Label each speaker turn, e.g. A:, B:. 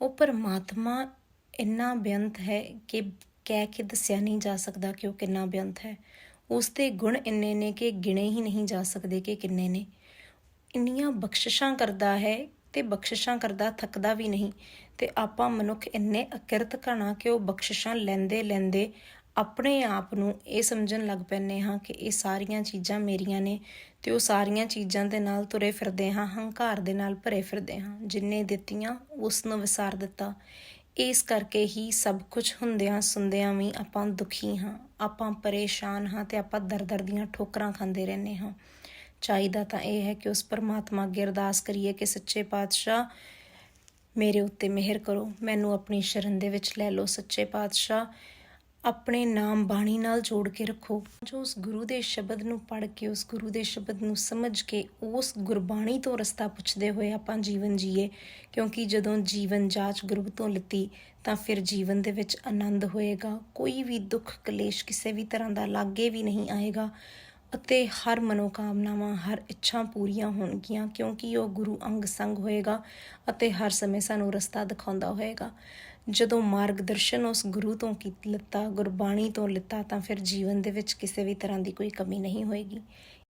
A: ਉਹ ਪਰਮਾਤਮਾ ਇੰਨਾ ਬੇਅੰਤ ਹੈ ਕਿ ਕਹਿ ਕੇ ਦੱਸਿਆ ਨਹੀਂ ਜਾ ਸਕਦਾ ਕਿ ਉਹ ਕਿੰਨਾ ਬੇਅੰਤ ਹੈ। ਉਸ ਦੇ ਗੁਣ ਇੰਨੇ ਨੇ ਕਿ ਗਿਣੇ ਹੀ ਨਹੀਂ ਜਾ ਸਕਦੇ ਕਿ ਕਿੰਨੇ ਨੇ। ਇੰਨੀਆਂ ਬਖਸ਼ਿਸ਼ਾਂ ਕਰਦਾ ਹੈ ਤੇ ਬਖਸ਼ਿਸ਼ਾਂ ਕਰਦਾ ਥੱਕਦਾ ਵੀ ਨਹੀਂ ਤੇ ਆਪਾਂ ਮਨੁੱਖ ਇੰਨੇ ਅਕਿਰਤ ਘਣਾ ਕਿ ਉਹ ਬਖਸ਼ਿਸ਼ਾਂ ਲੈਂਦੇ ਲੈਂਦੇ ਆਪਣੇ ਆਪ ਨੂੰ ਇਹ ਸਮਝਣ ਲੱਗ ਪੈਨੇ ਹਾਂ ਕਿ ਇਹ ਸਾਰੀਆਂ ਚੀਜ਼ਾਂ ਮੇਰੀਆਂ ਨੇ ਤੇ ਉਹ ਸਾਰੀਆਂ ਚੀਜ਼ਾਂ ਦੇ ਨਾਲ ਤੁਰੇ ਫਿਰਦੇ ਹਾਂ, ਹੰਕਾਰ ਦੇ ਨਾਲ ਭਰੇ ਫਿਰਦੇ ਹਾਂ। ਜਿੰਨੇ ਦਿੱਤੀਆਂ, ਉਸ ਨੂੰ ਵਿਸਾਰ ਦਿੱਤਾ। ਇਸ ਕਰਕੇ ਹੀ ਸਭ ਕੁਝ ਹੁੰਦਿਆਂ ਸੁੰਦਿਆਂ ਵੀ ਆਪਾਂ ਦੁਖੀ ਹਾਂ। ਆਪਾਂ ਪਰੇਸ਼ਾਨ ਹਾਂ ਤੇ ਆਪਾਂ ਦਰ-ਦਰ ਦੀਆਂ ਠੋਕਰਾਂ ਖਾਂਦੇ ਰਹਿੰਦੇ ਹਾਂ। ਚਾਹੀਦਾ ਤਾਂ ਇਹ ਹੈ ਕਿ ਉਸ ਪਰਮਾਤਮਾ ਅੱਗੇ ਅਰਦਾਸ ਕਰੀਏ ਕਿ ਸੱਚੇ ਪਾਤਸ਼ਾਹ, ਮੇਰੇ ਉੱਤੇ ਮਿਹਰ ਕਰੋ। ਮੈਨੂੰ ਆਪਣੀ ਸ਼ਰਨ ਦੇ ਵਿੱਚ ਲੈ ਲਓ। ਸੱਚੇ ਪਾਤਸ਼ਾਹ ਆਪਣੇ ਨਾਮ ਬਾਣੀ ਨਾਲ ਜੋੜ ਕੇ ਰੱਖੋ। ਜੋ ਉਸ ਗੁਰੂ ਦੇ ਸ਼ਬਦ ਨੂੰ ਪੜ੍ਹ ਕੇ, ਉਸ ਗੁਰੂ ਦੇ ਸ਼ਬਦ ਨੂੰ ਸਮਝ ਕੇ, ਉਸ ਗੁਰਬਾਣੀ ਤੋਂ ਰਸਤਾ ਪੁੱਛਦੇ ਹੋਏ ਆਪਾਂ ਜੀਵਨ ਜੀਏ। ਕਿਉਂਕਿ ਜਦੋਂ ਜੀਵਨ ਜਾਚ ਗੁਰੂ ਤੋਂ ਲਿੱਤੀ, ਤਾਂ ਫਿਰ ਜੀਵਨ ਦੇ ਵਿੱਚ ਆਨੰਦ ਹੋਏਗਾ। ਕੋਈ ਵੀ ਦੁੱਖ ਕਲੇਸ਼ ਕਿਸੇ ਵੀ ਤਰ੍ਹਾਂ ਦਾ, ਲਾਗੇ ਵੀ ਨਹੀਂ ਆਏਗਾ। ਅਤੇ ਹਰ ਮਨੋਕਾਮਨਾਵਾਂ, ਹਰ ਇੱਛਾ ਪੂਰੀਆਂ ਹੋਣਗੀਆਂ ਕਿਉਂਕਿ ਉਹ ਗੁਰੂ ਅੰਗ ਸੰਗ ਹੋਏਗਾ ਅਤੇ ਹਰ ਸਮੇਂ ਸਾਨੂੰ ਰਸਤਾ ਦਿਖਾਉਂਦਾ ਹੋਏਗਾ। ਜਦੋਂ ਮਾਰਗਦਰਸ਼ਨ ਉਸ ਗੁਰੂ ਤੋਂ ਕੀਤਾ ਲਿੱਤਾ, ਗੁਰਬਾਣੀ ਤੋਂ ਲਿੱਤਾ ਤਾਂ ਫਿਰ ਜੀਵਨ ਦੇ ਵਿੱਚ ਕਿਸੇ ਵੀ ਤਰ੍ਹਾਂ ਦੀ ਕੋਈ ਕਮੀ ਨਹੀਂ ਹੋਏਗੀ।